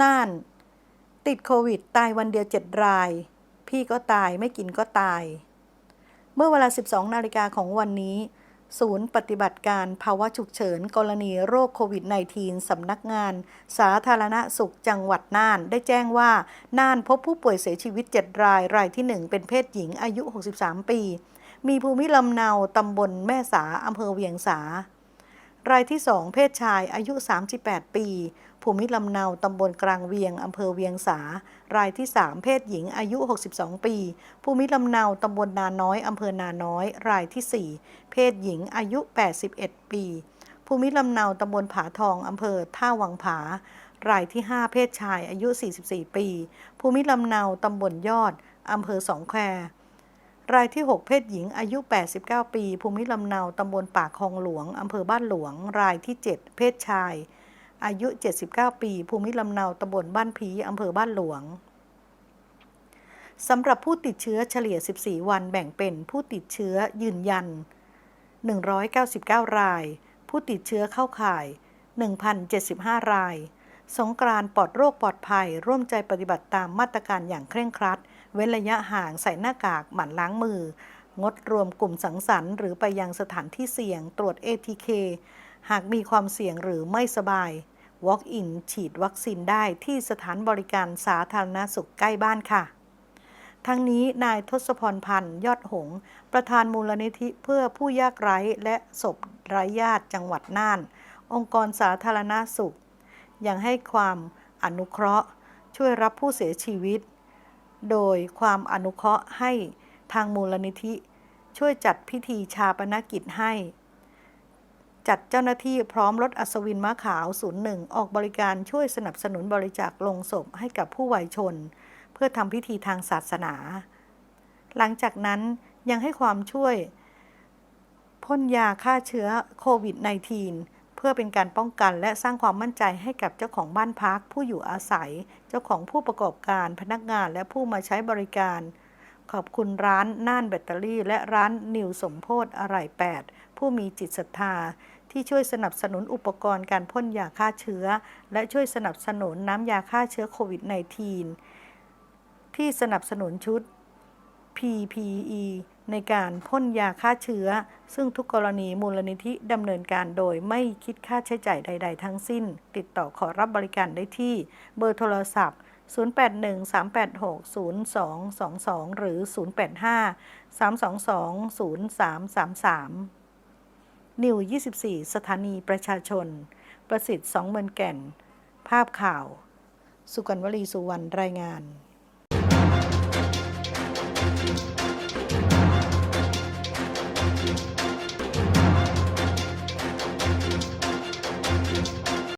น่าน ติดโควิด ตายวันเดียว7ราย พี่ก็ตายไม่กินก็ตาย เมื่อเวลา 12 นาฬิกาของวันนี้ ศูนย์ปฏิบัติการภาวะฉุกเฉิน กรณีโรคโควิด -19 สำนักงาน สาธารณสุขจังหวัดน่าน ได้แจ้งว่า น่านพบผู้ป่วยเสียชีวิต 7 ราย รายที่ 1 เป็นเพศหญิงอายุ 63 ปี มีภูมิลำเนาตำบลแม่สาอำเภอเวียงสา รายที่ 2 เพศชายอายุ 38 ปี ภูมิลำเนาตำบลกลางเวียงอำเภอเวียงสา รายที่ 3 เพศหญิงอายุ 62 ปี ภูมิลำเนาตำบลนาน้อยอำเภอนาน้อย รายที่ 4 เพศหญิงอายุ 81 ปี ภูมิลำเนาตำบลผาทองอำเภอท่าวังผา รายที่ 5 เพศชายอายุ 44 ปี ภูมิลำเนาตำบลยอดอำเภอสองแคว รายที่ 6 เพศหญิงอายุ 89 ปี ภูมิลำเนาตำบลปากคลองหลวงอำเภอบ้านหลวง รายที่ 7 เพศชาย อายุ 79 ปี ภูมิลำเนาตำบลบ้านผีอำเภอบ้านหลวงสำหรับผู้ติดเชื้อเฉลี่ย 14 วันแบ่งเป็นผู้ติดเชื้อยืนยัน 199 ราย ผู้ติดเชื้อเข้าข่าย 1,075 ราย สงกรานต์ปลอดโรคปลอดภัย ร่วมใจปฏิบัติตามมาตรการอย่างเคร่งครัด เว้นระยะห่างใส่หน้ากากหมั่นล้างมือ งดรวมกลุ่มสังสรรค์หรือไปยังสถานที่เสี่ยงตรวจ ATK หากมีความเสี่ยงหรือไม่สบาย Walk-in ฉีดวัคซีนได้ที่สถานบริการสาธารณสุขใกล้บ้านค่ะ ทั้งนี้นายทศพรพันธ์ยอดหงส์ประธานมูลนิธิเพื่อผู้ยากไร้และศพไร้ญาติจังหวัดน่าน องค์กรสาธารณสุข ยังให้ความอนุเคราะห์ ช่วยรับผู้เสียชีวิต โดยความอนุเคราะห์ให้ทางมูลนิธิ ช่วยจัดพิธีชาปนกิจให้ จัดเจ้าหน้าที่พร้อมรถอัศวินม้าขาว 01 ออกบริการช่วยสนับสนุนบริจาคลงศพให้กับผู้วัยชน เพื่อทำพิธีทางศาสนา หลังจากนั้นยังให้ความช่วยพ่นยาฆ่าเชื้อโควิด -19 พื่อเป็นการป้องกันและสร้างความมั่นใจให้กับเจ้าของบ้านพัก ผู้อยู่อาศัย เจ้าของผู้ประกอบการพนักงานและผู้มาใช้บริการ ขอบคุณร้านน่านแบตเตอรี่ และร้านนิวสมโพธอะไหล่8ผู้มีจิตศรัทธา ที่ช่วยสนับสนุนอุปกรณ์การพ่นยาฆ่าเชื้อ และช่วยสนับสนุนน้ำยาฆ่าเชื้อโควิด -19 ที่สนับสนุนชุด PPE ในการพ่นยาฆ่าเชื้อ ซึ่งทุกกรณีมูลนิธิดำเนินการโดยไม่คิดค่าใช้จ่ายใด ๆ ทั้งสิ้น ติดต่อขอรับบริการได้ที่เบอร์โทรศัพท์ 0813860222 หรือ 085-322-0333 นิว 24 สถานีประชาชน ประสิทธิ์สองเมืองแก่น ภาพข่าว สุกัญวลีสุวรรณรายงาน